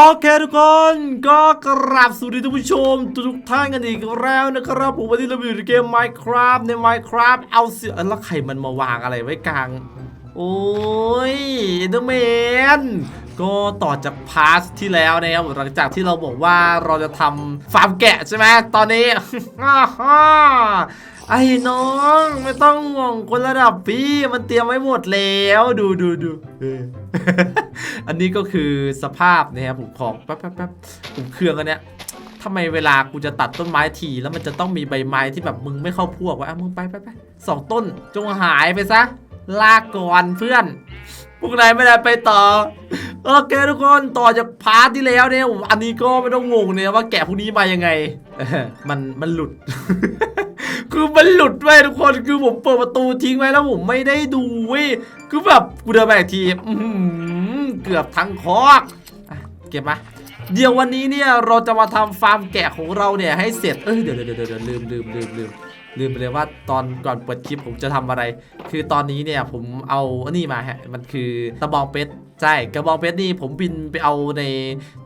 โอเคทุกคนก็กราบสวัสดีทุกผู้ชม ทุกท่านกันอีกแล้วนะครับผมวันนี้เราอยู่ในเกม Minecraft ใน Minecraft เอาเสือแล้วใครมันมาวางอะไรไว้กลาง โอ้ยเอเดอร์แมนก็ต่อจากพาร์ทที่แล้วนะครับหลังจากที่เราบอกว่าเราจะทำฟาร์มแกะใช่ไหมตอนนี้ ไอ้น้องไม่ต้องห่วงคนระดับพี่มันเตรียมไว้หมดแล้วดูดูดูอันนี้ก็คือสภาพนะครับผมของแป๊บแป๊บแป๊บผมเครื่องอันเนี้ยทำไมเวลากูจะตัดต้นไม้ทีแล้วมันจะต้องมีใบไม้ที่แบบมึงไม่เข้าพวกวะอะมึงไปไปไปสองต้นจงหายไปซะลาก่อนเพื่อนพวกนายไม่ได้ไปต่อโอเคทุกคนต่อจากพาร์ทที่แล้วเนี่ยอันนี้ก็ไม่ต้องงงเนี่ยว่าแกะพวกนี้มายังไงมันมันหลุด คือมันหลุดไว้ทุกคนคือผมเปิดประตูทิ้งไว้แล้วผมไม่ได้ดูเว้ยคือแบบกูเดินไปอีกทีอื้อหือเกือบทั้งคอกอะเก็บมาเดี๋ยววันนี้เนี่ยเราจะมาทำฟาร์มแกะของเราเนี่ยให้เสร็จเอ้ยเดี๋ยวเดี๋ยวเดี๋ยวเดี๋ยวลืมลืมลืมลืม ลืมไปเลยว่าตอนก่อนเปิดคลิปผมจะทำอะไร คือตอนนี้เนี่ยผมเอาอันนี้มาฮะ มันคือตะบองเพชรใช่กระบองเพชรนี่ผมบินไปเอาใน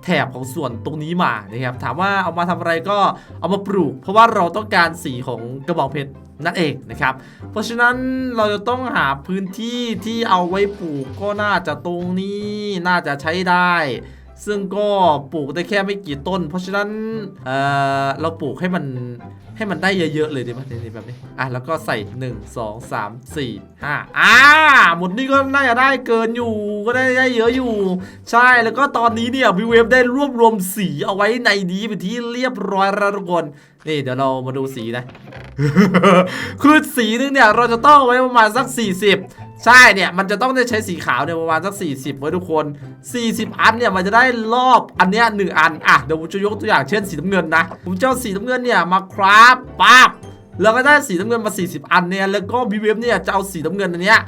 แถบของส่วนตรงนี้มานะครับ ถามว่าเอามาทำอะไรก็เอามาปลูก เพราะว่าเราต้องการสีของกระบองเพชรนั่นเองนะครับ เพราะฉะนั้นเราจะต้องหาพื้นที่ที่เอาไว้ปลูกก็น่าจะตรงนี้น่าจะใช้ได้ ซึ่งก็ปลูกได้แค่ไม่กี่ต้น เพราะฉะนั้นเอ่อเราปลูกให้มันให้มันได้เยอะๆเลยดีไหมนี่แบบนี้อะแล้วก็ใส่ 1 2 3 4 5อ่าหมดนี่ก็น่าจะได้เกินอยู่ก็ได้ได้เยอะอยู่ ใช่แล้วก็ตอนนี้เนี่ยวีเวฟได้รวบรวมสีเอาไว้ในนี้เป็นที่เรียบร้อยแล้วทุกคนนี่เดี๋ยวเรามาดูสีนะ คือสีนึงเนี่ยเราจะต้องเอาไว้ประมาณสัก 40 ใช่เนี่ย มันจะต้องได้ใช้สีขาวเนี่ยประมาณสัก 40 ไว้ทุกคน 40 อันเนี่ย มันจะได้รอบอันเนี้ยหนึ่งอัน อะ เดี๋ยวผมจะยกตัวอย่างเช่นสีน้ำเงินนะ ผมจะเอาสีน้ำเงินเนี่ย มาคราฟปั๊บแล้วก็ได้สีน้ำเงินมา 40 อันเนี่ย แล้วก็บีเวฟเนี่ยจะเอาสีน้ำเงินอันเนี้ย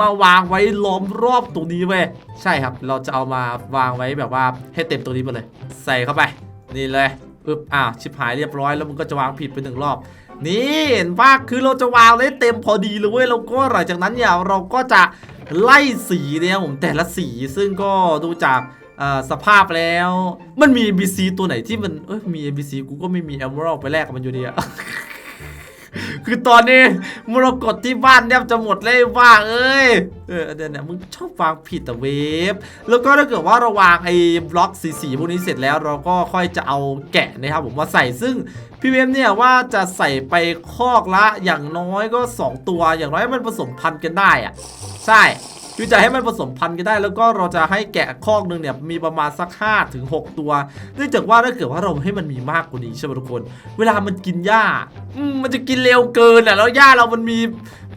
มาวางไว้ล้อมรอบตรงนี้เว้ย ใช่ครับ เราจะเอามาวางไว้แบบว่าให้เต็มตรงนี้ไปเลย ใส่เข้าไป นี่เลยปึ๊บอ้าวชิบหายเรียบร้อย แล้วมึงก็จะวางผิดไปหนึ่งรอบ นี่เห็นปะคือเราจะวางได้เต็มพอดีเลยเว้ยแล้วก็หลังจากนั้นเนี่ยเราก็จะไล่สีเนี่ยผมแต่ละสีซึ่งก็ดูจากสภาพแล้ว มันมี NPC ตัวไหนที่มันเอ้ยมี NPC กูก็ไม่มี Emerald ไปแลกกับมันอยู่ดีอะคือตอนนี้มรกตที่บ้านแทบจะหมดเลยว่าเอ้ยเออเดี๋ยวเนี่ยมึงชอบวางผิดแต่เวฟแล้วก็ถ้าเกิดว่าเราวางไอ้บล็อกสีสีๆพวกนี้เสร็จแล้ว เราก็ค่อยจะเอาแกะนะครับผมมาใส่ซึ่ง พี่เวฟเนี่ยว่าจะใส่ไปคอกละอย่างน้อยก็ 2 ตัว อย่างน้อยมันผสมพันธุ์กันได้อะใช่คือจะให้มันผสมพันธุ์กันได้ แล้วก็เราจะให้แกะคอกหนึ่งเนี่ยมีประมาณสัก5ถึง6ตัว เนื่องจากว่าถ้าเกิดว่าเราให้มันมีมากกว่านี้ใช่ไหมทุกคน เวลามันกินหญ้าอืมมันจะกินเร็วเกินอะแล้วหญ้าเรามันมี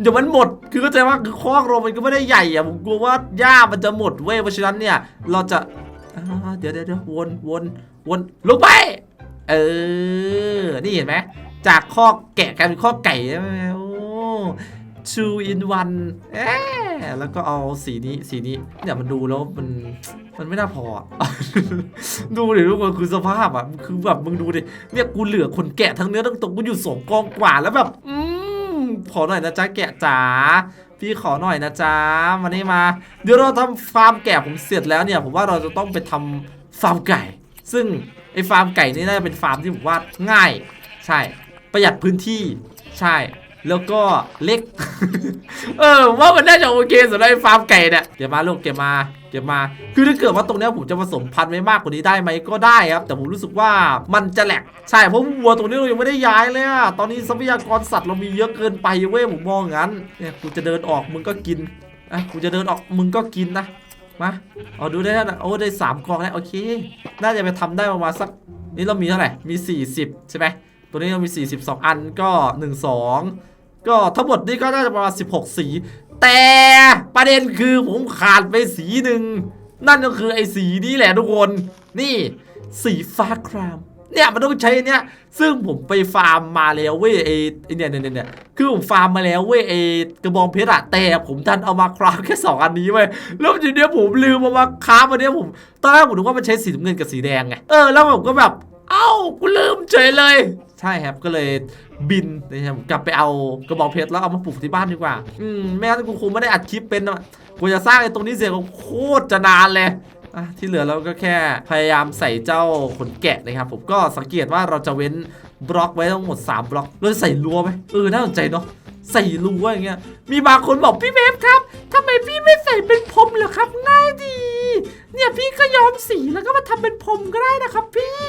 เดี๋ยวมันหมด คือเข้าใจว่าคือคอกเรามันก็ไม่ได้ใหญ่อะผมกลัวว่าหญ้ามันจะหมดเว้ยเพราะฉะนั้นเนี่ยเราจะเดี๋ยวเดี๋ยวเดี๋ยววนวนวนลงไป เออ นี่เห็นไหม จากคอแกะกลายเป็นคอไก่ใช่ไหมโอ้ two in one เอ๊ะแล้วก็เอาสีนี้สีนี้เนี่ยมันดูแล้วมันมันไม่น่าพอ ดูดิทุกคนคือสภาพอะ คือแบบมึงดูดิ เนี่ยกูเหลือคนแกะทั้งเนื้อทั้งตัวกูอยู่สองกองกว่าแล้วแบบ อืมขอหน่อยนะจ๊ะแกะจ๋า พี่ขอหน่อยนะจ๊ะมานี่มา เดี๋ยวเราทำฟาร์มแกะผมเสร็จแล้วเนี่ย ผมว่าเราจะต้องไปทำฟาร์มไก่ ซึ่งไอ้ฟาร์มไก่นี่น่าจะเป็นฟาร์มที่ผมว่าง่าย ใช่ ประหยัดพื้นที่ ใช่ แล้วก็เล็ก เออว่ามันน่าจะโอเคสำหรับไอ้ฟาร์มไก่เนี่ยเก็บมาลูกเก็บมา เก็บมา คือถ้าเกิดว่าตรงเนี้ยผมจะผสมพันธุ์ไว้มากกว่านี้ได้ไหมก็ได้ครับ แต่ผมรู้สึกว่ามันจะแหลก ใช่ เพราะวัวตรงนี้เรายังไม่ได้ย้ายเลยอะตอนนี้ทรัพยากรสัตว์เรามีเยอะเกินไปเว้ยผมมองงั้น เนี่ยกูจะเดินออกมึงก็กินอะกูจะเดินออกมึงก็กินนะ มาเอาดูได้แล้วนะโอ้ได้สามกองแล้วโอเค น่าจะไปทำได้ประมาณสัก นี่เรามีเท่าไหร่ มี 40 ใช่ไหมตัวนี้เรามี 42 อันก็ 1 2 ก็ทั้งหมดนี่ก็น่าจะประมาณ 16 สี แต่ประเด็นคือผมขาดไปสีหนึ่ง นั่นก็คือไอ้สีนี้แหละทุกคน นี่สีฟ้าคราม เนี่ยมันต้องใช้เนี่ยซึ่งผมไปฟาร์มมาแล้วเว้ยไอ้เนี่ยเนี่ยเนี่ยคือผมฟาร์มมาแล้วเว้ยไอกระบองเพชรอะแต่ผมดันเอามาคราฟแค่สองอันนี้เว้ยแล้วทีเนี้ยผมลืมเอามาคราฟอันเนี้ยผมตอนแรกผมนึกว่ามันใช้สีน้ำเงินกับสีแดงไงเออแล้วผมก็แบบเอ้ากูลืมเฉยเลย ใช่ครับก็เลยบินนะครับกลับไปเอากระบอกเพชรแล้วเอามาปลูกที่บ้านดีกว่า อืมไม่งั้นกูคงไม่ได้อัดคลิปเป็นกูจะสร้างไอ้ตรงนี้เสร็จก็โคตรจะนานเลย อะที่เหลือเราก็แค่พยายามใส่เจ้าขนแกะนะครับผมก็สังเกตว่าเราจะเว้นบล็อกไว้ทั้งหมด 3 บล็อกเราจะใส่รั้วไหมเออน่าสนใจเนาะใส่รั้วอย่างเงี้ยมีบางคนบอกพี่เบฟครับทำไมพี่ไม่ใส่เป็นพรมเหรอครับง่ายดี เนี่ยพี่ก็ย้อมสีแล้วก็มาทำเป็นพรมก็ได้นะครับพี่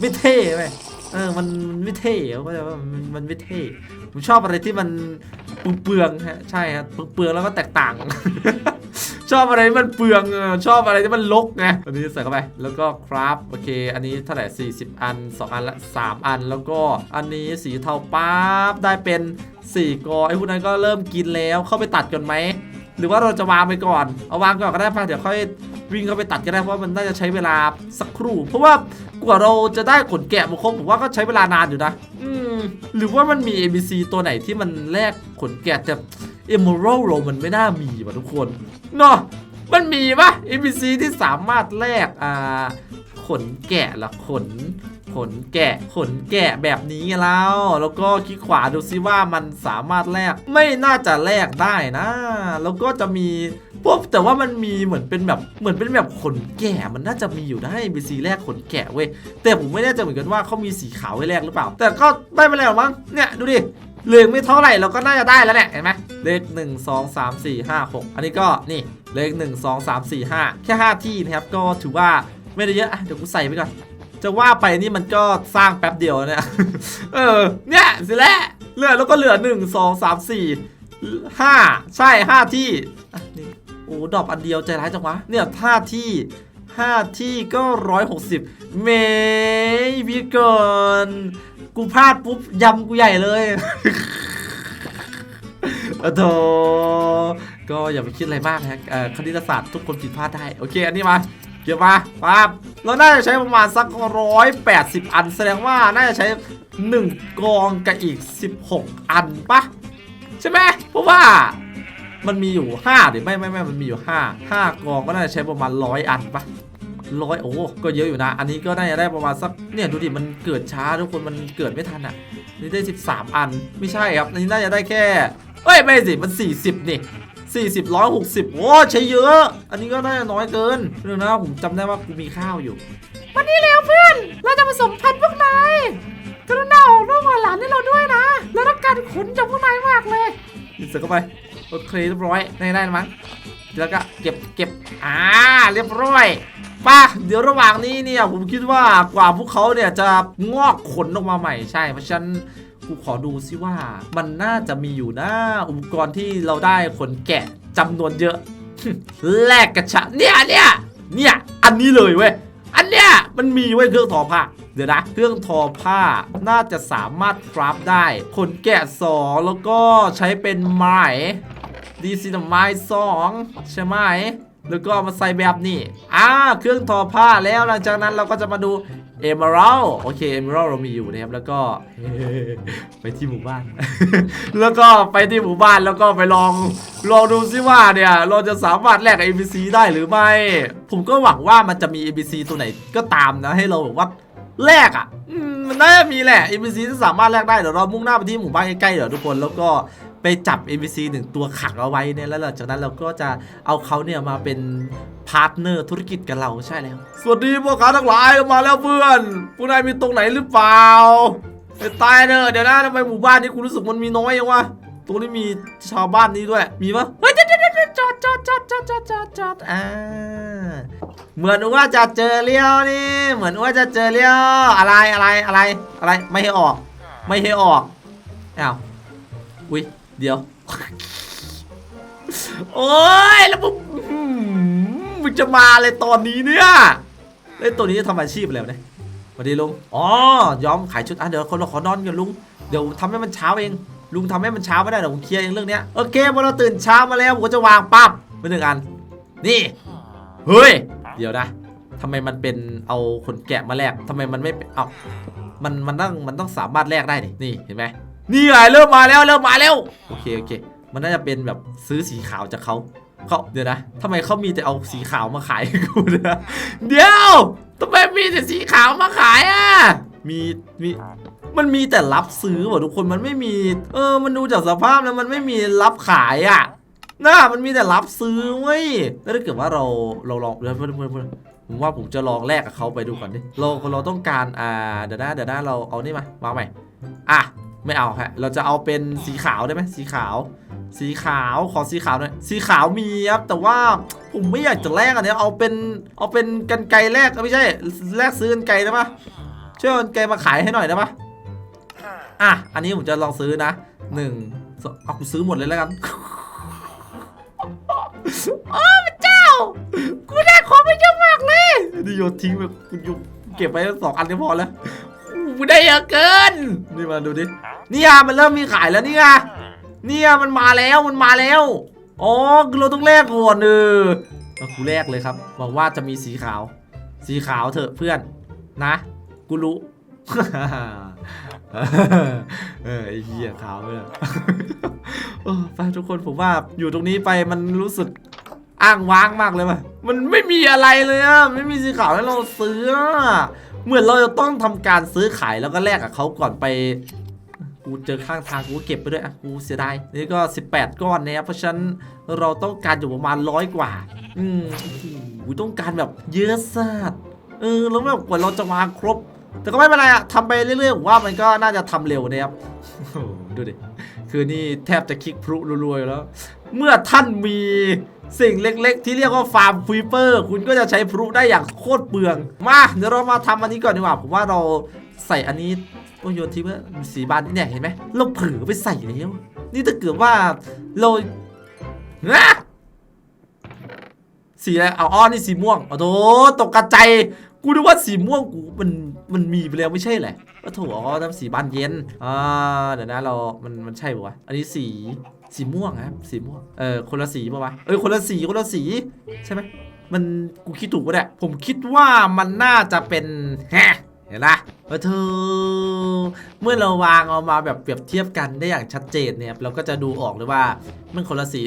ไม่เท่ไหมเออมันไม่เท่เข้าใจว่ามันไม่เท่ผมชอบอะไรที่มันเปลืองฮะใช่ครับเปลืองแล้วก็แตกต่าง ชอบอะไรที่มันเปลืองชอบอะไรที่มันลกไงอันนี้ใส่เข้าไป แล้วก็ครับโอเค อันนี้เท่าไหร่ 40 อัน 2 อันละ3อัน แล้วก็อันนี้สีเทาปั๊บได้เป็น4กอไอ้พวกนั้นก็เริ่มกินแล้วเข้าไปตัดกันไหมหรือว่าเราจะวางไปก่อน เอาวางก่อนก็ได้ป่ะเดี๋ยวค่อยวิ่งเข้าไปตัดก็ได้เพราะว่ามันน่าจะใช้เวลาสักครู่ เพราะว่ากว่าเราจะได้ขนแกะมาครบผมว่าก็ใช้เวลานานอยู่นะ อืม หรือว่ามันมี ABC ตัวไหนที่มันแลกขนแกะแต่ Emerald โรมันไม่น่ามีว่ะทุกคนเนาะมันมีปะ ABC ที่สามารถแลกอ่าขนแกะละขน ขนแกะ ขนแกะแบบนี้แล้ว แล้วก็คลิกขวาดูซิว่ามันสามารถแลกไม่น่าจะแลกได้นะ แล้วก็จะมีพวกแต่ว่ามันมีเหมือนเป็นแบบเหมือนเป็นแบบขนแกะมันน่าจะมีอยู่นะให้ NPC แลกขนแกะเว้ยแต่ผมไม่แน่ใจเหมือนกันว่าเขามีสีขาวให้แลกหรือเปล่า แต่ก็ไม่เป็นไรหรอกมั้งเนี่ยดูดิเหลืองไม่เท่าไหร่เราก็น่าจะได้แล้วแหละเห็นไหมเลข 1 2 3 4 5 6 อันนี้ก็นี่เลข 1 2 3 4 5 แค่ 5 ที่นะครับก็ถือว่าไม่ได้เยอะอะเดี๋ยวกูใส่ไปก่อน จะว่าไปนี่มันก็สร้างแป๊บเดียวเนี่ย เออ เนี่ยสิแหละเหลือแล้วก็เหลือหนึ่งสองสามสี่ห้าใช่ห้าที่นี่โอ้ดอปอันเดียวใจร้ายจังวะ เนี่ยห้าที่ห้าที่ก็ร้อยหกสิบเมย์พี่เกินกูพลาดปุ๊บยำกูใหญ่เลยโอ้โถก็อย่าไปคิดอะไรมากนะคณิตศาสตร์ทุกคนผิดพลาดได้ โอเค อันนี้มา เก็บมาปั๊บเราน่าจะใช้ประมาณสักร้อยแปดสิบอัน แสดงว่าน่าจะใช้1กองกับอีก16อันปะใช่ไหมเพราะว่ามันมีอยู่5เดี๋ยวไม่ไม่ไม่มันมีอยู่5 5กองก็น่าจะใช้ประมาณร้อยอันปะร้อยโอ้ก็เยอะอยู่นะ อันนี้ก็น่าจะได้ประมาณสักเนี่ยดูดิมันเกิดช้าทุกคนมันเกิดไม่ทันอะ นี่ได้ 13 อันไม่ใช่ครับอันนี้น่าจะได้แค่เอ้ยไม่สิมัน 40 นี่ 40ร้อยหกสิบโอ้ใช้เยอะ อันนี้ก็น่าจะน้อยเกินเรื่องนะผมจำได้ว่ากูมีข้าวอยู่ วันนี้แล้วเพื่อน เราจะผสมพันธุ์พวกนายกรุณาออกลูกหลานให้เราด้วยนะเราต้องการขนจากพวกนายมากเลยยิงเสือเข้าไป โอเคเรียบร้อยได้ได้มั้ง แล้วก็เก็บเก็บอ่าเรียบร้อยป่ะเดี๋ยวระหว่างนี้เนี่ยผมคิดว่ากว่าพวกเขาเนี่ยจะงอกขนออกมาใหม่ใช่ เพราะฉะนั้น กูขอดูซิว่า มันน่าจะมีอยู่นะอุปกรณ์ที่เราได้ขนแกะจำนวนเยอะ แลกกระชะเนี่ยเนี่ยเนี่ยอันนี้เลยเว้ยอันเนี้ยมันมีไว้ยเครื่องทอผ้า เดี๋ยวนะ เครื่องทอผ้าน่าจะสามารถคราฟได้ ขนแกะสองแล้วก็ใช้เป็นไม้ดีซีนไม้สองใช่ไหม แล้วก็เอามาใส่แบบนี้อ่าเครื่องทอผ้าแล้วหลังจากนั้นเราก็จะมาดูเอเมอรัลโอเคเอเมอรัลเรามีอยู่นะครับแล้วก็ไปที่หมู่บ้าน แล้วก็ไปที่หมู่บ้านแล้วก็ไปลองลองดูซิว่าเนี่ยเราจะสามารถแลกกับ NPC ได้หรือไม่ ผมก็หวังว่ามันจะมี NPC ตัวไหนก็ตามนะให้เราแบบว่าแลกอะอืมมันน่าจะมีแหละ NPC ที่สามารถแลกได้เดี๋ยวเรามุ่งหน้าไปที่หมู่บ้านใกล้ๆเดี๋ยวทุกคนแล้วก็ ไปจับ NPC หนึ่งตัวขังเอาไว้เนี่ยแล้วหลังจากนั้นเราก็จะเอาเขาเนี่ยมาเป็นพาร์ทเนอร์ธุรกิจกับเราใช่แล้ว สวัสดีพวกค้าทั้งหลายมาแล้วเพื่อน ผู้นายมีตรงไหนหรือเปล่าไปตายเนอะเดี๋ยวนะทำไมหมู่บ้านนี้กูรู้สึกมันมีน้อยยังวะตรงนี้มีชาวบ้านนี้ด้วย มีปะเฮ้ยเดี๋ยวเดี๋ยวเดี๋ยวจอดจอดจอดจอดจอดจอดจอดอ่าเหมือนว่าจะเจอเลี้ยวนี่ เหมือนว่าจะเจอเลี้ยวอะไรอะไรอะไรอะไรไม่ให้ออก ไม่ให้ออกอ้าวอุ้ย เดี๋ยว โอ้ยแล้วมึงมึงจะมาเลยตอนนี้เนี่ยเล่นตัวนี้จะทำอาชีพอะไรวะเนี่ยสวัสดีลุง อ๋อย้อมขายชุด อะเดี๋ยวคนเราขอนอนกันลุง เดี๋ยวทำให้มันเช้าเอง ลุงทำให้มันเช้าไม่ได้เดี๋ยวผมเคลียร์เองเรื่องเนี้ย โอเคพอเราตื่นเช้ามาแล้วผมก็จะวางปั๊บไปหนึ่งอัน นี่ เฮ้ย เดี๋ยวนะทำไมมันเป็นเอาขนแกะมาแลกทำไมมันไม่เป็นเอามันมันต้องมันต้องสามารถแลกได้ดินี่เห็นไหม นี่ไงเริ่มมาแล้วเริ่มมาแล้วโอเคโอเค มันน่าจะเป็นแบบซื้อสีขาวจากเขาเขาเดี๋ยวนะทำไมเขามีแต่เอาสีขาวมาขายกูนี่ยเดี๋ยวทำไมมีแต่สีขาวมาขายอะมีมีมันมีแต่รับซื้อว่ะทุกคนมันไม่มี เออ มันดูจากสภาพแล้วมันไม่มีรับขายอะน่ามันมีแต่รับซื้อเว้ยแล้วถ้าเกิดว่าเราเราลองเดี๋ยวเพื่อนเพื่อนเพื่อนผมว่าผมจะลองแลกกับเขาไปดูก่อนดิเราเราต้องการอ่าเดี๋ยวนะเดี๋ยวนะเราเอานี่มาวางใหม่อะ ไม่เอาฮะเราจะเอาเป็นสีขาวได้ไหมสีขาว สีขาวขอสีขาวหน่อยสีขาวมีครับแต่ว่าผมไม่อยากจะแลกอันเนี้ยเอาเป็นเอาเป็นกันไกรแลกเอ้ยไม่ใช่แลกซื้อกันไกรได้ปะช่วยเอากันไกรมาขายให้หน่อยได้ปะอะอันนี้ผมจะลองซื้อนะหนึ่งสองเอากูซื้อหมดเลยแล้วกันโอ้พระเจ้า กูได้ของไปเยอะมากเลยนี่โยนทิ้งแบบกูอยู่เก็บไว้สองอันก็พอแล้ว กูได้เยอะเกิน นี่มาดูดิ เนี่ยมันเริ่มมีขายแล้วเนี่ย เนี่ยมันมาแล้วมันมาแล้ว อ๋อคือเราต้องแลกก่อนเออเอากูแลกเลยครับหวังว่าจะมีสีขาว สีขาวเถอะเพื่อนนะ กูรู้เออไอ้เหี้ยขาวเลยไปทุกคนผมว่าอยู่ตรงนี้ไปมันรู้สึกอ้างว้างมากเลยว่ะมันไม่มีอะไรเลยอะไม่มีสีขาวให้เราซื้ออะ เหมือนเราจะต้องทำการซื้อขายแล้วก็แลกกับเขาก่อนไปกูเจอข้างทางกูเก็บไปด้วยอะกูเสียดายนี่ก็ 18 ก้อนนะครับเพราะฉะนั้นเราต้องการอยู่ประมาณร้อยกว่า อืมโอ้โหต้องการแบบเยอะสัสเออแล้วแบบกว่าเราจะวางครบ แต่ก็ไม่เป็นไรอะทำไปเรื่อยๆผมว่ามันก็น่าจะทำเร็วนะครับดูดิคือนี่แทบจะคลิกพลุรวยู่แล้ว เมื่อท่านมี สิ่งเล็กๆ ที่เรียกว่าฟาร์มควีเปอร์ คุณก็จะใช้พลุได้อย่างโคตรเปลือง มาเดี๋ยวเรามาทำอันนี้ก่อนดีกว่า ผมว่าเราใส่อันนี้โอ้ยโยนทิ้งไว้สีบานนี่เนี่ยเห็นไหมเราเผลอไปใส่แล้วนี่ถ้าเกิดว่าเราสีอะไรเอาอ้อนี่สีม่วงโอ้โหตกกระใจายกูนึกว่าสีม่วงกูมันมันมีไปแล้วไม่ใช่แหละก็โถอ๋อน้ำสีบานเย็นอ่าเดี๋ยวนะเรา มันมันใช่ปะวะอันนี้สี สีม่วงครับสีม่วงเออคนละสีปะวะเอ้ยคนละสีคนละสีใช่ไหมมันกูคิดถูกปะเนี่ยผมคิดว่ามันน่าจะเป็นแฮะเห็นปะเออเธอเมื่อเราวางเอามาแบบเปรียบเทียบกันได้อย่างชัดเจนเนี่ยเราก็จะดูออกเลยว่ามันคนละสี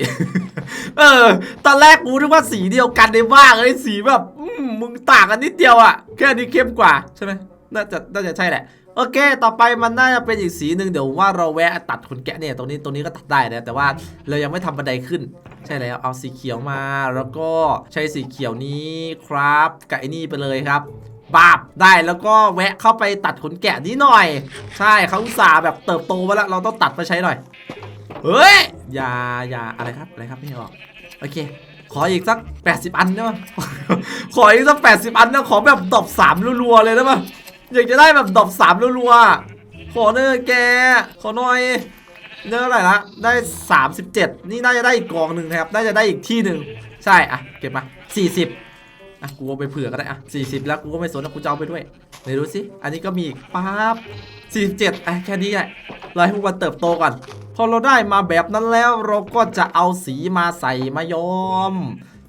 เออ ตอนแรกกูนึกว่าสีเดียวกันได้บ้างไอ้ยสีแบบมมึงต่างกันนิดเดียวอะแค่นี้เข้มกว่าใช่ไหมน่าจะน่าจะใช่แหละ โอเค ต่อไปมันน่าจะเป็นอีกสีหนึ่งเดี๋ยวว่าเราแวะตัดขนแกะเนี่ยตรงนี้ตรงนี้ก็ตัดได้นะแต่ว่าเรายังไม่ทำบันไดขึ้น ใช่แล้วเอาสีเขียวมา แล้วก็ใช้สีเขียวนี้ครับกับไอ้นี่ไปเลยครับบาบได้แล้วก็แวะเข้าไปตัดขนแกะนี้หน่อย ใช่เขาอุตส่าห์แบบเติบโตมาแล้วเราต้องตัดมาใช้หน่อย เฮ้ยอย่าอย่าอะไรครับอะไรครับไม่ออกโอเค ขออีกสัก 80 อันได้ไหมขออีกสัก 80 อันนะขอแบบดรอปสามรัวๆเลยได้ปะ อยากจะได้แบบดอปสามรัวๆ ขอเนอแก ขอหน่อย เนื้ออะไรละ ได้ 37 นี่น่าจะได้อีกกองหนึ่งครับ น่าจะได้อีกที่หนึ่ง ใช่ อะ เก็บมา 40 อะ กูเอาไปเผื่อก็ได้ อะ 40 แล้วกูก็ไม่สนนะกูจะเอาไปด้วยไหนดูสิ อันนี้ก็มีอีกปั๊บ47อะแค่นี้แหละรอให้พวกมันเติบโตก่อน พอเราได้มาแบบนั้นแล้วเราก็จะเอาสีมาใส่มาย้อม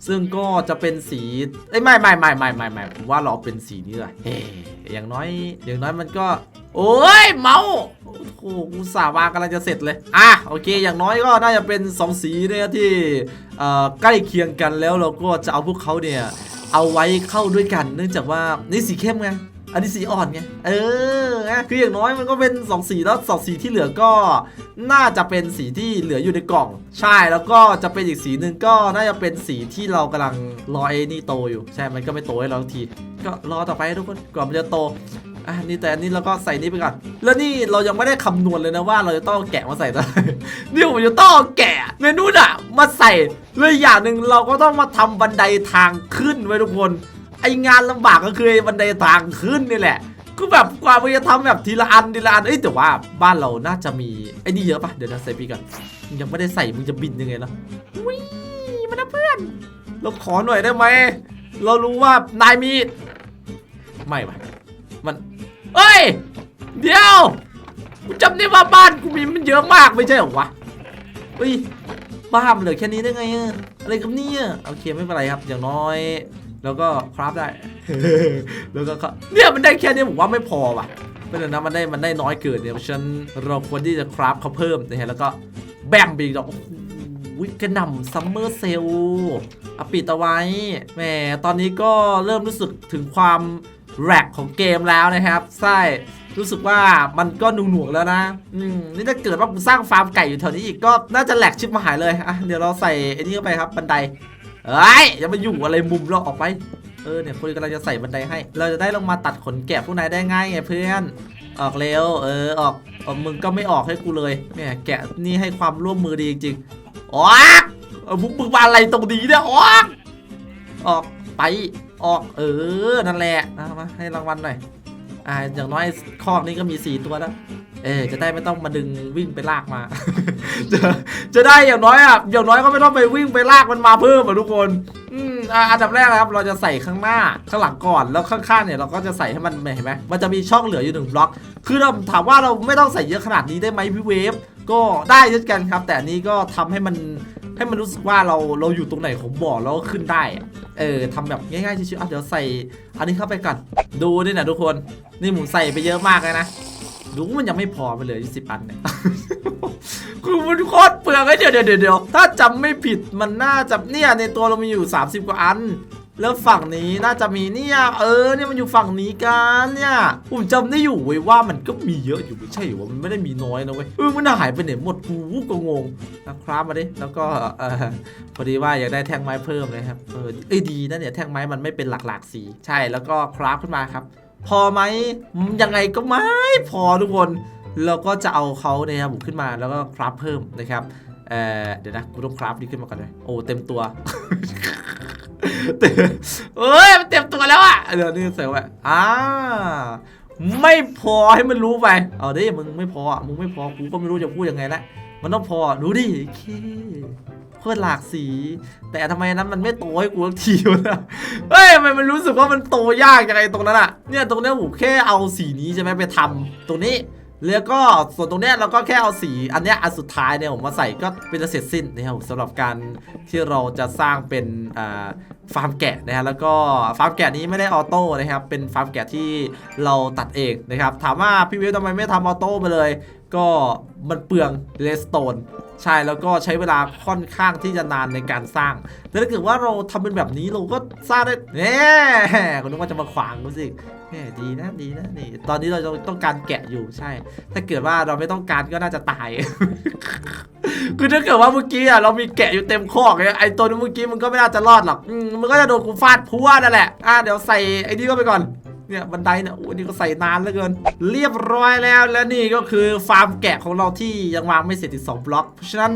ซึ่งก็จะเป็นสี เอ้ยไม่ไม่ไม่ไม่ไม่ไม่ผมว่าเราเป็นสีนี้เลย อย่างน้อย อย่างน้อยมันก็ โอ้ยเมาโอ้โหกูสาวากำลังจะเสร็จเลย อะโอเค อย่างน้อยก็น่าจะเป็นสองสีเนี่ยที่ใกล้เคียงกันแล้วเราก็จะเอาพวกเขาเนี่ยเอาไว้เข้าด้วยกัน เนื่องจากว่านี่สีเข้มไง อันนี้สีอ่อนไง เออ คืออย่างน้อยมันก็เป็นสองสีแล้วสองสีที่เหลือก็ น่าจะเป็นสีที่เหลืออยู่ในกล่อง ใช่แล้วก็จะเป็นอีกสีหนึ่งก็น่าจะเป็นสีที่เรากำลังรอไอ้นี่โตอยู่ ใช่ มันก็ไม่โตให้เราที ก็รอต่อไปทุกคนก่อนมันจะโตอะนี่แต่อันนี้เราก็ใส่นี่ไปก่อน แล้วนี่เรายังไม่ได้คำนวณเลยนะว่าเราจะต้องแกะมาใส่อะไรนี่ผมจะต้องแกะเมนูน่ะมาใส่เลยอย่างหนึ่งเราก็ต้องมาทำบันไดทางขึ้นไว้ทุกคน ไองานลำบากก็คือไอ้บันไดทางขึ้นนี่แหละก็แบบกว่ามันจะทำแบบทีละอันทีละอันเอ้ยแต่ว่าบ้านเราน่าจะมีไอ้นี่เยอะปะเดี๋ยวนะใส่ปีก่อนมึงยังไม่ได้ใส่มึงจะบินยังไงล่ะวิมันนะเพื่อน เราขอหน่อยได้ไหมเรารู้ว่านายมีไม่ปะมันเอ้ย เดี๋ยวกูจำได้ว่าบ้านกูมีมันเยอะมากไม่ใช่เหรอวะเฮ้ยบ้านมันเหลือแค่นี้ได้ไงอะอะไรครับเนี่ยโอเคไม่เป็นไรครับอย่างน้อย แล้วก็คราฟได้ แล้วก็เนี่ยมันได้แค่นี้ผมว่าไม่พอว่ะไม่เป็นไรนะมันได้มันได้น้อยเกินเนี่ยเพราะฉะนั้นเราควรที่จะคราฟเขาเพิ่มนะฮะแล้วก็แบ่งไปอีกดอกโอ้โหกระหน่ำซัมเมอร์เซลอปิดเอาไว้แหมตอนนี้ก็เริ่มรู้สึกถึงความแรกของเกมแล้วนะครับใช่รู้สึกว่ามันก็หน่วงแล้วนะ อืม นี่ถ้าเกิดว่ากูสร้างฟาร์มไก่อยู่แถวนี้อีกก็น่าจะแหลกชิบมาหายเลย อะ เดี๋ยวเราใส่ไอ้นี่เข้าไปครับ บันได เอ้ยอย่ามายุ่งอะไรมุมเราออกไป เออเนี่ยคนกำลังจะใส่บันไดให้ เราจะได้ลงมาตัดขนแกะพวกนายได้ง่ายไงเพื่อน ออกเร็ว เออออกออกมึงก็ไม่ออกให้กูเลยแหมแกะนี่ให้ความร่วมมือดีจริงๆออกเออมึงมึงมาอะไรตรงนี้เนี่ยออกออกไปออกเออนั่นแหละมาให้รางวัลหน่อยอ่าอย่างน้อยคอกนี้ก็มีสี่ตัวแล้ว เออจะได้ไม่ต้องมาดึงวิ่งไปลากมา จะจะได้อย่างน้อยอะอย่างน้อยก็ไม่ต้องไปวิ่งไปลากมันมาเพิ่มอะทุกคน อืมอะอันดับแรกนะครับ เราจะใส่ข้างหน้าข้างหลังก่อนแล้วข้างๆเนี่ยเราก็จะใส่ให้มันเห็นไหมมันจะมีช่องเหลืออยู่หนึ่งบล็อก คือเราถามว่าเราไม่ต้องใส่เยอะขนาดนี้ได้ไหมพี่เวฟก็ได้เช่นกันครับ แต่อันนี้ก็ทำให้มันให้มันรู้สึกว่าเราเราอยู่ตรงไหนของบ่อแล้วก็ขึ้นได้อะเออทำแบบง่ายๆชิวๆอะเดี๋ยวใส่ อันนี้เข้าไปก่อนดูนี่นะทุกคน นี่หมูใส่ไปเยอะมากเลยนะ ดูมันยังไม่พอไปเลยยี่สิบอันเนี่ยคือมันโคตรเปลืองไอ้เดี๋ยวเดี๋ยวเดี๋ยวถ้าจำไม่ผิดมันน่าจะเนี่ยในตัวเรามีอยู่ 30 กว่าอัน แล้วฝั่งนี้น่าจะมีเนี่ยเออเนี่ยมันอยู่ฝั่งนี้กันเนี่ยผมจำได้อยู่เว้ยว่ามันก็มีเยอะอยู่ไม่ใช่หรอวะมันไม่ได้มีน้อยนะเว้ยเออมันหายไปไหนหมดกูก็งงนะครับมาดิแล้วก็เออพอดีว่าอยากได้แท่งไม้เพิ่มเลยครับเออเอ้ดีนะเนี่ยแท่งไม้มันไม่เป็นหลากๆสีใช่แล้วก็คราฟขึ้นมาครับ พอไหมยังไงก็ไม่พอทุกคนเราก็จะเอาเขาเนี่ยครับขึ้นมาแล้วก็คราฟเพิ่มนะครับเออเดี๋ยวนะกูต้องคราฟนี่ขึ้นมาก่อนเลยโอ้เต็มตัวเอ้ยมันเต็มตัวแล้วอะเดี๋ยวนี่เสริมไว้อ่าไม่พอให้มันรู้ไป เอาดิมึงไม่พอมึงไม่พอกูก็ไม่รู้จะพูดยังไงละ มันต้องพอดูดิเคโคตรหลากสี แต่ทำไมนั้นมันไม่โตให้กูสักทีวะเนี่ยเฮ้ยทำไมมันรู้สึกว่ามันโตยากยังไงตรงนั้นอะเนี่ยตรงเนี้ยผมแค่เอาสีนี้ใช่ไหมไปทำตรงนี้แล้วก็ส่วนตรงเนี้ยเราก็แค่เอาสีอันเนี้ยอันสุดท้ายเนี่ยผมมาใส่ก็เป็นอันเสร็จสิ้นนะครับสำหรับการที่เราจะสร้างเป็นอ่า ฟาร์มแกะนะฮะแล้วก็ฟาร์มแกะนี้ไม่ได้ออโต้นะครับเป็นฟาร์มแกะที่เราตัดเองนะครับถามว่าพี่วิวทำไมไม่ทำออโต้ไปเลย ก็มันเปลืองเลสโตน ใช่แล้วก็ใช้เวลาค่อนข้างที่จะนานในการสร้างแต่ถ้าเกิดว่าเราทำเป็นแบบนี้เราก็สร้างได้แน่คุณนึกว่าจะมาขวางกูสิแหมดีนะดีนะนี่ ตอนนี้เราต้องการแกะอยู่ใช่ ถ้าเกิดว่าเราไม่ต้องการก็น่าจะตายคือถ้าเกิดว่าเมื่อกี้อะเรามีแกะอยู่เต็มคอกเลยไอ้ตัวนี้เมื่อกี้มันก็ไม่น่าจะรอดหรอกมมันก็จะโดนกูฟาดพัวนั่นแหละอะเดี๋ยวใส่ไอ้นี่ก็ไปก่อน เนี่ยบันไดเนี่ยโอ้ยนี่ก็ใส่นานเหลือเกิน เรียบร้อยแล้วและนี่ก็คือฟาร์มแกะของเราที่ยังวางไม่เสร็จอีก2บล็อก เพราะฉะนั้น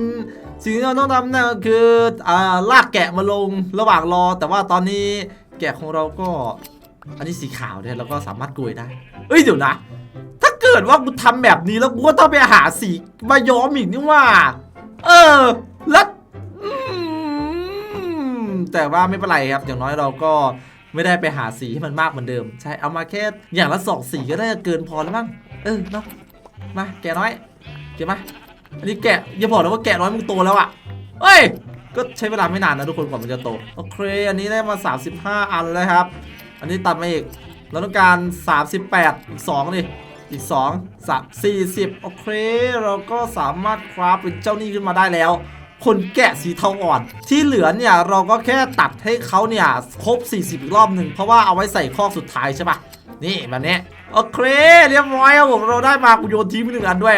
สิ่งที่เราต้องทำนั่นก็คืออ่าลากแกะมาลงระหว่างรอ แต่ว่าตอนนี้แกะของเราก็ อันนี้สีขาวเนี่ยเราก็สามารถกลวยได้ เอ้ยเดี๋ยวนะ ถ้าเกิดว่ากูทำแบบนี้แล้วกูก็ต้องไปหาสีมาย้อมอีกนี่ว่า เออแล้วแต่ว่าไม่เป็นไรครับอย่างน้อยเราก็ ไม่ได้ไปหาสีให้มันมากเหมือนเดิม ใช่เอามาแค่อย่างละสองสีก็ได้เกินพอแล้วมั้งเออเนาะมาแกน้อยเก็บมาอันนี้แกะอย่าบอกนะว่าแกะน้อยมึงโตแล้วอะเฮ้ยก็ใช้เวลาไม่นานนะทุกคนกว่ามันจะโตโอเค อันนี้ได้มา 35 อันแล้วครับ อันนี้ตัดมาอีกเราต้องการ 38 อีก2ดิอีก2 3 40 โอเค เราก็สามารถคราฟเป็นเจ้านี่ขึ้นมาได้แล้ว คนแกะสีเทาอ่อน ที่เหลือเนี่ยเราก็แค่ตัดให้เขาเนี่ยครบ 40 อีกรอบหนึ่งเพราะว่าเอาไว้ใส่ข้อสุดท้ายใช่ปะนี่แบบนี้โอเค เรียบร้อยครับผมเราได้มากูโยนทิ้งไปหนึ่งอันด้วย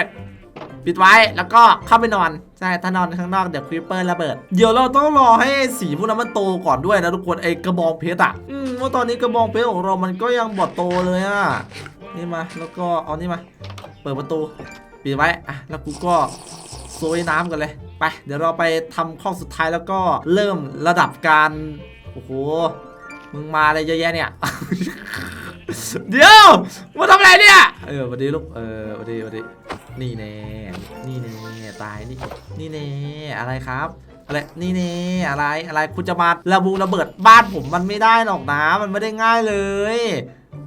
ปิดไว้แล้วก็เข้าไปนอน ใช่ ถ้านอนข้างนอกเดี๋ยวครีปเปอร์ระเบิด เดี๋ยวเราต้องรอให้สีพวกนั้นมันโตก่อนด้วยนะทุกคนไอกระบองเพชรอะอืมว่าตอนนี้กระบองเพชรของเรามันก็ยังบอดโตเลยอะนี่มาแล้วก็เอานี่มา เปิดประตู ปิดไว้อะแล้วกูก็โซยน้ำกันเลย ไป เดี๋ยวเราไปทำข้อสุดท้ายแล้วก็เริ่มระดับการ โอ้โห มึงมาอะไรเยอะแยะเนี่ย เดี๋ยวมาทำอะไรเนี่ย เออสวัสดีลูก เออสวัสดีสวัสดี นี่แน่ นี่แน่ตายนี่ นี่แน่อะไรครับอะไรนี่แน่อะไรอะไรคุณจะมาระบุระเบิดบ้านผมมันไม่ได้หรอกนะ มันไม่ได้ง่ายเลย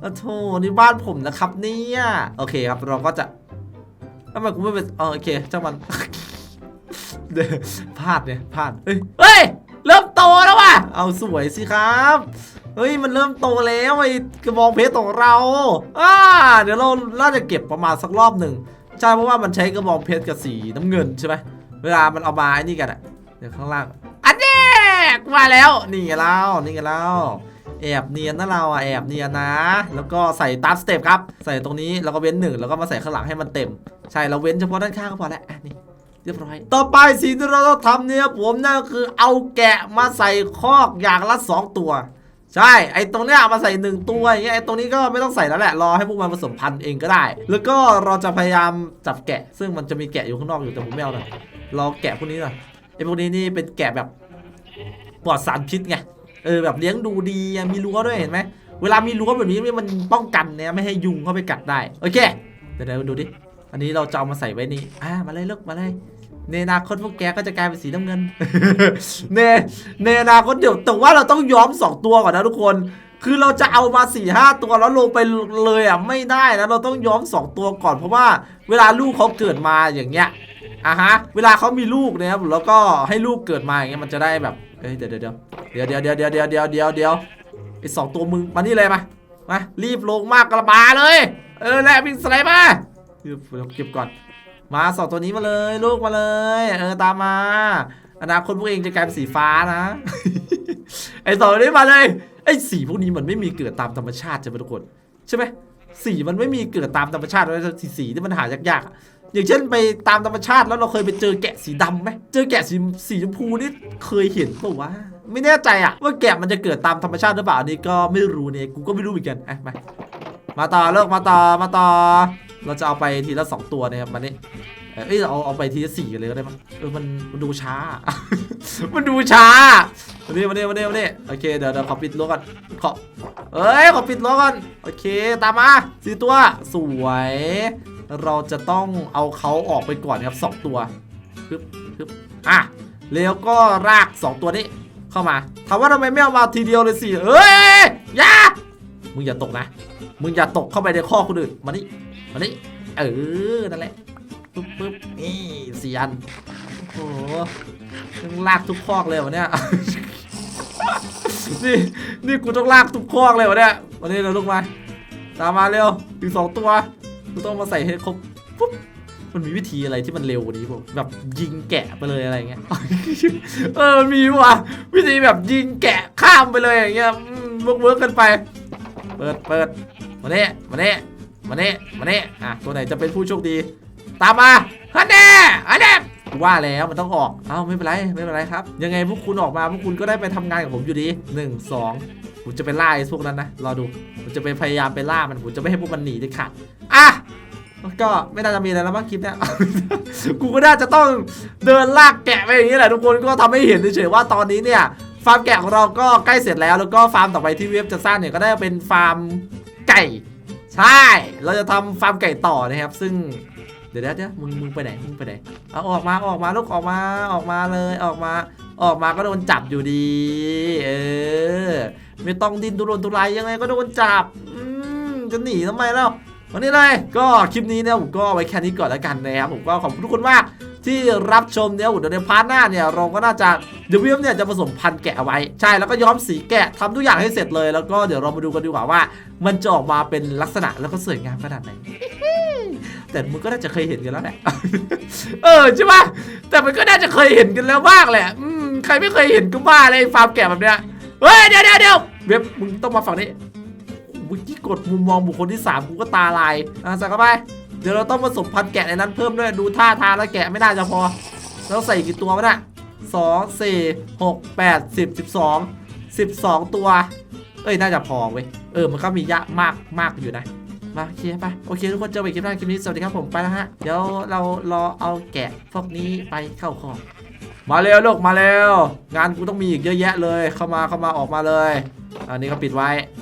โอ้โธ่นี่บ้านผมนะครับเนี่ยโอเคครับเราก็จะทำไมกูไม่เป็นโอเคเจ้ามัน พลาดเนี่ยพลาดเฮ้ยเฮ้ย เริ่มโตแล้วว่ะ เอาสวยสิครับ เฮ้ย มันเริ่มโตแล้วไอ้กระบองเพชรของเราอ่าเดี๋ยวเราน่าจะเก็บประมาณสักรอบหนึ่งใช่เพราะว่ามันใช้กระบองเพชรกับสีน้ำเงินใช่ไหมเวลามันเอามาไอ้นี่กันอะเดี๋ยวข้างล่าง อันนี้กูมาแล้วนี่ไงแล้วนี่ไงแล้วแอบเนียนนะเราอะแอบเนียนนะ แล้วก็ใส่ตามสเต็ปครับ ใส่ตรงนี้แล้วก็เว้นหนึ่งแล้วก็มาใส่ข้างหลังให้มันเต็ม ใช่เราเว้นเฉพาะด้านข้างก็พอแล้วอะนี่ เรียบร้อย ต่อไปสิ่งที่เราต้องทำเนี่ยผมนั่นก็คือเอาแกะมาใส่คอกอย่างละสองตัว ใช่ ไอ้ตรงเนี้ยเอามาใส่หนึ่งตัวอย่างเงี้ยไอ้ตรงนี้ก็ไม่ต้องใส่แล้วแหละรอให้พวกมันผสมพันธุ์เองก็ได้ แล้วก็เราจะพยายามจับแกะ ซึ่งมันจะมีแกะอยู่ข้างนอกอยู่แต่ผมไม่เอาหน่อยรอแกะพวกนี้หน่อยไอ้พวกนี้นี่เป็นแกะแบบปลอดสารพิษไงเออแบบเลี้ยงดูดีมีรั้วด้วยเห็นไหมเวลามีรั้วแบบนี้มันป้องกันเนี่ยไม่ให้ยุงเข้าไปกัดได้ โอเค เดี๋ยวเดี๋ยวดูดิ อันนี้เราจะเอามาใส่ไว้นี่อ่ามาเลยลูกมาเลยในอนาคตพวกแกก็จะกลายเป็นสีน้ำเงิน ในในอนาคตเดี๋ยวแต่ว่าเราต้องย้อมสองตัวก่อนนะทุกคน คือเราจะเอามา4ี่ห้าตัวแล้วลงไปเลยอะไม่ได้นะเราต้องย้อมสองตัวก่อนเพราะว่าเวลาลูกเขาเกิดมาอย่างเงี้ยอะฮะเวลาเขามีลูกเนะครับแล้วก็ให้ลูกเกิดมาอย่างเงี้ยมันจะได้แบบเอ้ยเดี๋ยวเดี๋ยวเดี๋ยวเดี๋ยวเดี๋ยวเดี๋ยวเดี๋ยวเดี๋ยวเดี๋ยวเดี๋ยวไอสองตัวมึงมานี่เลยมามารีบลงมากกระบาเลย เออแหละวิ่งสไลด์มา เดี๋ยวเก็บก่อน มาสองตัวนี้มาเลยลูกมาเลย เออตามมา อนาคตพวกเองจะกลายเป็นสีฟ้านะ ไอสองตัวนี้มาเลย ไอสีพวกนี้มันไม่มีเกิดตามธรรมชาติใช่ไหมทุกคนใช่ไหมสีมันไม่มีเกิดตามธรรมชาติเลยสีสีที่มันหายากๆ อย่างเช่นไปตามธรรมชาติแล้วเราเคยไปเจอแกะสีดำไหมเจอแกะสีสีชมพูนี่เคยเห็นปะวะไม่แน่ใจอะว่าแกะมันจะเกิดตามธรรมชาติหรือเปล่าอันนี้ก็ไม่รู้เนี่ยกูก็ไม่รู้เหมือนกันอะมามาต่อเลิกมาต่อมาต่อ เราจะเอาไปทีละสองตัวนะครับมันนี่เอ้ยเอาเอาไปทีละสี่กันเลยก็ได้มั้งเออมันมันดูช้า มันดูช้ามาเนี่มาเนี่มาเนี่มาเนี่โอเคเดี๋ยวเดี๋ยวขอปิดรั้วก่อนขอเอ้ยขอปิดรั้วก่อนโอเคตามมาสี่ตัวสวย เราจะต้องเอาเขาออกไปก่อนครับสองตัวฮึบฮึบอะแล้วก็รากสองตัวนี้เข้ามาถามว่าทำไมไม่เอามาทีเดียวเลยสิเอ้ยอย่า มึงอย่าตกนะ มึงอย่าตกเข้าไปในข้อคนอื่น มานี่มานี่เออ นั่นแหละ ปึ๊บปึ๊บนี่สี่อัน โอ้โหต้องลากทุกคอกเลยวะเนี่ย นี่ นี่กูต้องลากทุกคอกเลยวะเนี่ย วันนี้เราลุกมา ตามมาเร็ว อีกสองตัว กูต้องมาใส่ให้ครบปุ๊บมันมีวิธีอะไรที่มันเร็วกว่านี้ผมแบบยิงแกะไปเลยอะไรเงี้ย เออมีว่ะวิธีแบบยิงแกะข้ามไปเลยอย่างเงี้ยเวิร์กเวิร์กกันไป เปิดเปิดมาเน่มาเน่มาเน่มาเน่อะตัวไหนจะเป็นผู้โชคดี ตามมาฮันแน่ฮันแน่ว่าแล้วมันต้องออกเอ้าไม่เป็นไรไม่เป็นไรครับ ยังไงพวกคุณออกมาพวกคุณก็ได้ไปทำงานกับผมอยู่ดีหนึ่งสองผมจะไปล่าไอ้พวกนั้นนะรอดูผมจะไปพยายามไปล่ามันผมจะไม่ให้พวกมันหนีเด็ดขาดอะก็ไม่น่าจะมีอะไรแล้วมั้งคลิปเนี้ย กูก็น่าจะต้องเดินลากแกะไปอย่างนี้แหละทุกคนก็ทำให้เห็นเฉยๆว่าตอนนี้เนี่ย ฟาร์มแกะของเราก็ใกล้เสร็จแล้ว แล้วก็ฟาร์มต่อไปที่เว็บจะสร้างเนี่ยก็ได้เป็นฟาร์มไก่ ใช่ เราจะทำฟาร์มไก่ต่อนะครับ ซึ่งเดี๋ยวเดี๋ยวเดี๋ยวมึงมึงไปไหนมึงไปไหนเอาออกมาออกมาลูกออกมาออกมาเลยออกมา ออกมาก็โดนจับอยู่ดี เออ ไม่ต้องดิ้นทุรนทุรายยังไงก็โดนจับอืมจะหนีทำไมแล้ววันนี้เลยก็คลิปนี้เนี่ยผมก็ไว้แค่นี้ก่อนแล้วกันนะครับผมก็ขอบคุณทุกคนมาก ที่รับชมเนี่ยเดี๋ยวในพาร์ทหน้าเนี่ยเราก็น่าจะเดี๋ยววิวเนี่ยจะผสมพันธุ์แกะเอาไว้ใช่แล้วก็ย้อมสีแกะทำทุกอย่างให้เสร็จเลย แล้วก็เดี๋ยวเรามาดูกันดีกว่าว่า มันจะออกมาเป็นลักษณะแล้วก็สวยงามขนาดไหนแต่มึงก็น่าจะเคยเห็นกันแล้วแหละ เออใช่ปะแต่มันก็น่าจะเคยเห็นกันแล้วบ้างแหละ อืมใครไม่เคยเห็นก็บ้าเลยฟาร์มแกะแบบเนี้ย เฮ้ยเดี๋ยวเดี๋ยวเดี๋ยวเว็บมึงต้องมาฝั่งนี้มึงที่กดมุมมองบุคคลที่สามกูก็ตาลายอะใส่เข้าไป เดี๋ยวเราต้องผสมพันธุ์แกะในนั้นเพิ่มด้วยดูท่าทางแล้วแกะไม่น่าจะพอแล้วใส่กี่ตัววะน่ะสองสี่หกแปดสิบสิบสองสิบสองตัว เอ้ยน่าจะพอเว้ยเออมันก็มียะมากมากอยู่นะมาโอเคไปโอเคทุกคนเจอกันอีกคลิปหน้าคลิปนี้สวัสดีครับผมไปแล้วฮะเดี๋ยวเรารอเอาแกะพวกนี้ไปเข้าคอกมาเร็วลูกมาเร็วงานกูต้องมีอีกเยอะแยะเลยเข้ามาเข้ามาออกมาเลย อันนี้ก็ปิดไว้